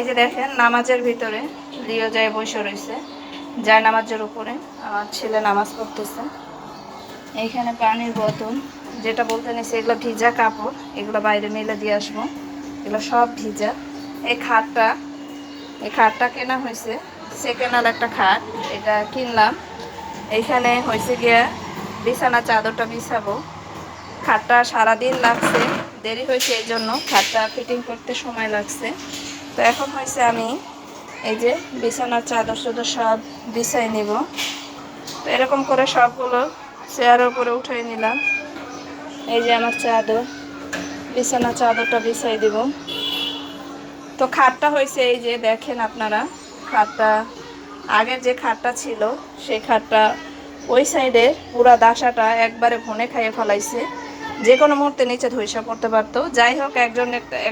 এই যে দেখেন, নামাজের ভিতরে লিও যায় বসে রয়েছে, যায় নামাজের উপরে। আমার ছেলে নামাজ পড়তেছে। এইখানে পানির বোতল, যেটা বলতে নিছি, এগুলো ভিজা কাপড়, এগুলো বাইরে মেলে দিয়ে আসব। এগুলো সব ভিজা। এই খাটটা এই খাটটা কেনা হয়েছে সেকেন্ড একটা খাট, এটা কিনলাম। এইখানে হয়েছে গিয়া বিছানা চাদরটা বিছাবো। খাটটা সারাদিন লাগছে, দেরি হয়েছে এই জন্য। খাটটা ফিটিং করতে সময় লাগছে। তো এখন হয়েছে আমি এই যে বিছানার চাদর চাদর সব বিছাই নিব। তো এরকম করে সবগুলো চেয়ারের উপরে উঠিয়ে নিলাম। এই যে আমার চাদর, বিছানা চাদরটা বিছাই দিব। তো খাটটা হয়েছে এই যে দেখেন আপনারা, খাটটা, আগের যে খাটটা ছিল, সেই খাটটা ওই সাইডে পুরা দাসাটা একবারে ঘনে খাইয়ে ফেলাইছে। যে কোনো মুহূর্তে নিচে ধৈসা পড়তে পারতো। যাই হোক, একজন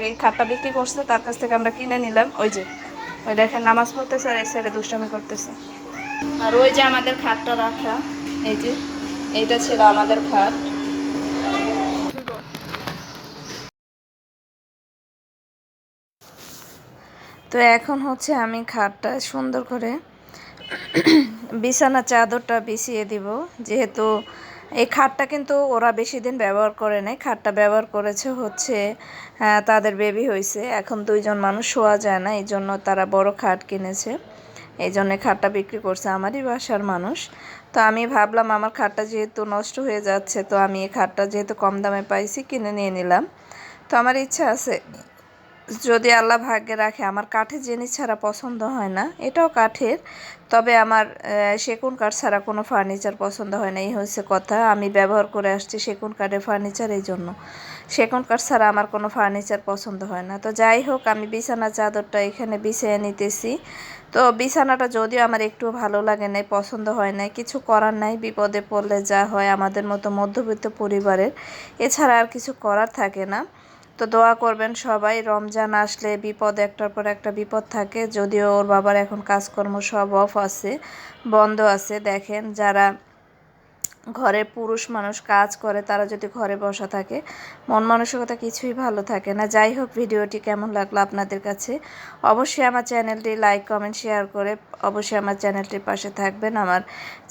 এই খাটটা বিক্রি করছে, তার কাছ থেকে আমরা কিনে নিলাম। ওই যে, ওই দেখেন, নামাজ পড়তেছে আর এই সাইডে করতেছে। আর ওই যে আমাদের খাটটা রাখা, এই যে, এইটা ছিল আমাদের খাট। তো এখন হচ্ছে আমি খাটটা সুন্দর করে বিছানা চাদরটা বিছিয়ে দিব, যেহেতু এই খাটটা কিন্তু ওরা বেশি দিন ব্যবহার করে নাই। খাটটা ব্যবহার করেছে হচ্ছে আহ, তাদের বেবি হয়েছে এখন দুইজন মানুষ শোয়া যায় না এই জন্য তারা বড় খাট কিনেছে। এই জন্যে খাটটা বিক্রি করছে আমারই বাসার মানুষ। তো আমি ভাবলাম আমার খাটটা যেহেতু নষ্ট হয়ে যাচ্ছে তো আমি এই খাটটা যেহেতু কম দামে পাইছি কিনে নিয়ে নিলাম। তো আমার ইচ্ছা আছে যদি আল্লাহ ভাগ্যে রাখে, আমার কাঠের জিনিস ছাড়া পছন্দ হয় না, এটাও কাঠের। তবে আমার সেগুন কাঠ ছাড়া কোনো ফার্নিচার পছন্দ হয় না, এই হচ্ছে কথা। আমি ব্যবহার করে আসছি সেগুন কাঠের ফার্নিচার এই জন্য। সেগুন কাঠ ছাড়া আমার কোনো ফার্নিচার পছন্দ হয় না। তো যাই হোক, আমি বিছানা চাদরটা এখানে বিছিয়ে নিতেছি। তো বিছানাটা যদিও আমার একটু ভালো লাগে নাই, পছন্দ হয় নাই, কিছু করার নাই, বিপদে পড়লে যা হয় আমাদের মতো মধ্যবিত্ত পরিবারের। এছাড়া আর কিছু করার থাকে না। তো দোয়া করবেন সবাই, রমজান আসলে বিপদ একটার পর একটা বিপদ থাকে, যদিও ওর বাবার এখন কাজকর্ম সব অফ আছে, বন্ধ আছে। দেখেন যারা ঘরে পুরুষ মানুষ কাজ করে, তারা যদি ঘরে বসা থাকে, মন মানসিকতা কিছুই ভালো থাকে না। যাই হোক, ভিডিওটি কেমন লাগল আপনাদের কাছে? অবশ্যই আমার চ্যানেলটি লাইক, কমেন্ট, শেয়ার করে অবশ্যই আমার চ্যানেলটির পাশে থাকবেন। আমার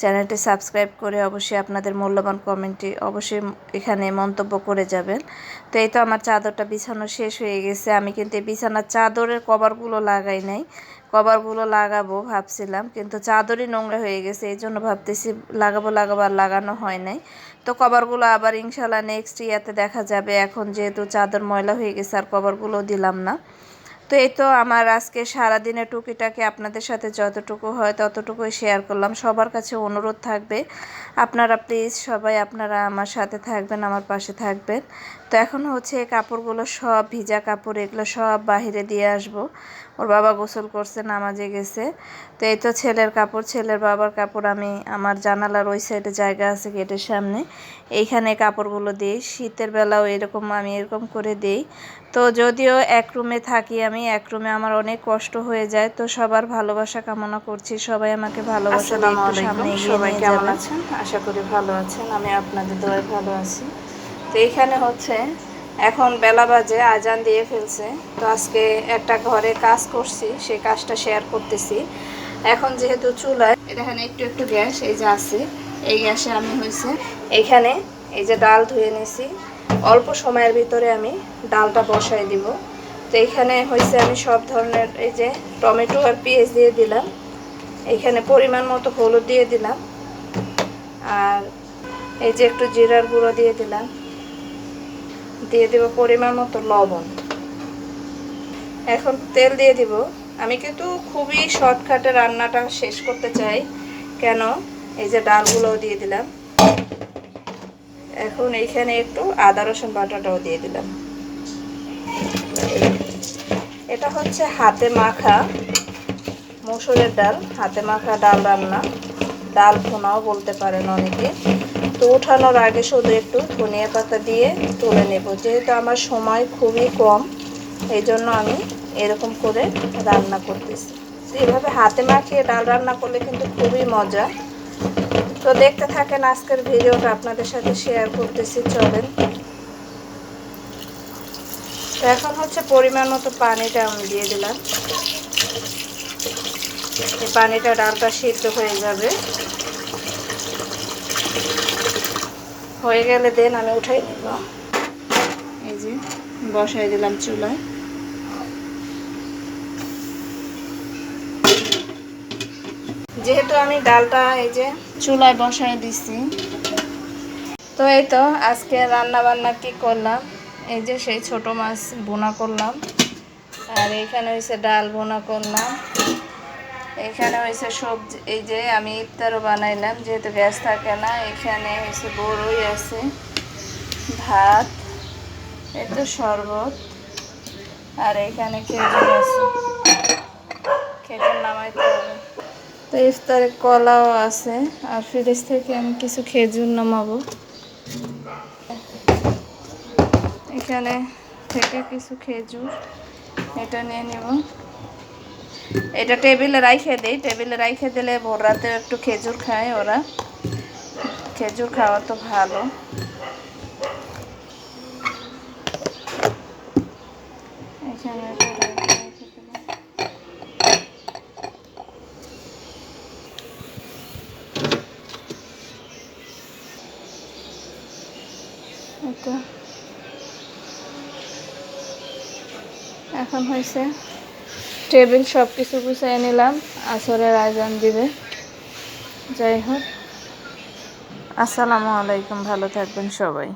চ্যানেলটি সাবস্ক্রাইব করে অবশ্যই আপনাদের মূল্যবান কমেন্টটি অবশ্যই এখানে মন্তব্য করে যাবেন। তো এই তো আমার চাদরটা বিছানো শেষ হয়ে গেছে। আমি কিন্তু এই বিছানার চাদরের কভারগুলো লাগাই নাই। কভারগুলো লাগাবো ভাবছিলাম, কিন্তু চাদরই নোংরা হয়ে গেছে, এই জন্য ভাবতেছি লাগাবো লাগাবো আর লাগানো হয় নাই। তো কভারগুলো আবার ইনশাল্লাহ নেক্সট ইয়াতে দেখা যাবে, এখন যেহেতু চাদর ময়লা হয়ে গেছে আর কভারগুলো দিলাম না। তো এই তো আমার আজকে সারাদিনের টুকিটাকে আপনাদের সাথে যতটুকু হয় ততটুকুই শেয়ার করলাম। সবার কাছে অনুরোধ থাকবে, আপনারা প্লিজ সবাই আপনারা আমার সাথে থাকবেন, আমার পাশে থাকবেন। তো এখন হচ্ছে কাপড়গুলো সব ভিজা কাপড় এগুলো সব বাহিরে দিয়ে আসব। ওর বাবা গোসল করছে নামাজে গেছে। তো এই তো ছেলের কাপড় ছেলের বাবার কাপড় আমি আমার জানালার ওই সাইডে জায়গা আছে গেটের সামনে। এইখানে কাপড়গুলো দিই। শীতের বেলাও এরকম আমি এরকম করে দিই। তো যদিও এক রুমে থাকি আমি এক রুমে আমার অনেক কষ্ট হয়ে যায়। তো সবার ভালোবাসা কামনা করছি। সবাই আমাকে ভালোবাসা সামনে সবাই কেমন আছেন? আশা করি ভালো আছেন। আমি আপনাদের দোয়ায় ভালো আছি। তো এখানে হচ্ছে এখন বেলা বাজে, আজান দিয়ে ফেলছে। তো আজকে একটা ঘরে কাজ করছি, সেই কাজটা শেয়ার করতেছি। এখন যেহেতু চুলায় এখানে একটু একটু গ্যাস, এই যে আছে, এই গ্যাসে আমি হয়েছে এইখানে এই যে ডাল ধুয়ে নিছি। অল্প সময়ের ভিতরে আমি ডালটা বসাই দিব। তো এইখানে হয়েছে আমি সব ধরনের এই যে টমেটো আর পেঁয়াজ দিয়ে দিলাম। এইখানে পরিমাণ মতো হলুদ দিয়ে দিলাম। আর এই যে একটু জিরার গুঁড়ো দিয়ে দিলাম। দিয়ে দেব পরিমাণ মতো লবণ। এখন তেল দিয়ে দিব। আমি কিন্তু খুবই শর্টকাটে রান্নাটা শেষ করতে চাই। কেন? এই যে ডালগুলোও দিয়ে দিলাম। এখন এইখানে একটু আদা, রসুন বাটাটাও দিয়ে দিলাম। এটা হচ্ছে হাতে মাখা মসুরের ডাল। হাতে মাখা ডাল রান্না। ডাল ভুনাও বলতে পারেন অনেকে। তো ওঠানোর আগে শুধু একটু ধনিয়া পাতা দিয়ে তুলে নেব। যেহেতু আমার সময় খুবই কম এই জন্য আমি এরকম করে রান্না করতেছি। এভাবে হাতে মাখিয়ে ডাল রান্না করলে কিন্তু খুবই মজা। তো দেখতে থাকেন আজকের ভিডিওটা, আপনাদের সাথে শেয়ার করতেছি, চলেন। তো এখন হচ্ছে পরিমাণ মতো পানিটা আমি দিয়ে দিলাম। এই পানিটা ডালটা সিদ্ধ হয়ে যাবে। হয়ে গেলে দেন, আমি উঠাই নেব। এই যে, বসাই দিলাম চুলায়। যেহেতু আমি ডালটা এই যে চুলায় বসাই দিছি, তো এই তো আজকে রান্না বান্না কি করলাম? এই যে সেই ছোট মাছ বোনা করলাম। আর এখানে হয়েছে ডাল বোনা করলাম। এখানে হয়েছে সবজি, এই যে আমি ইফতারও বানাইলাম, যেহেতু গ্যাস থাকে না, এখানে হয়েছে বড়ই আছে, ভাত, এই তো শরবত, আর এখানে খেজুর আছে। খেজুর নামাইতে হবে। তো ইফতারে কলাও আছে, আর ফ্রিজ থেকে আমি কিছু খেজুর নামাবো। এখানে থেকে কিছু খেজুর, এটা নিয়ে নেব। এটা টেবিলে রাইখে দেই। টেবিলে রাইখে দিলে ভোর রাতে একটু খেজুর খায় ওরা। খেজুর খাওয়া তো ভালো। এখানে হয়েছে টেবিল সব কিছু গুছিয়ে নিলাম। আসরের আয়োজন দিবে। যাই হোক। আসসালামু আলাইকুম, ভালো থাকবেন সবাই।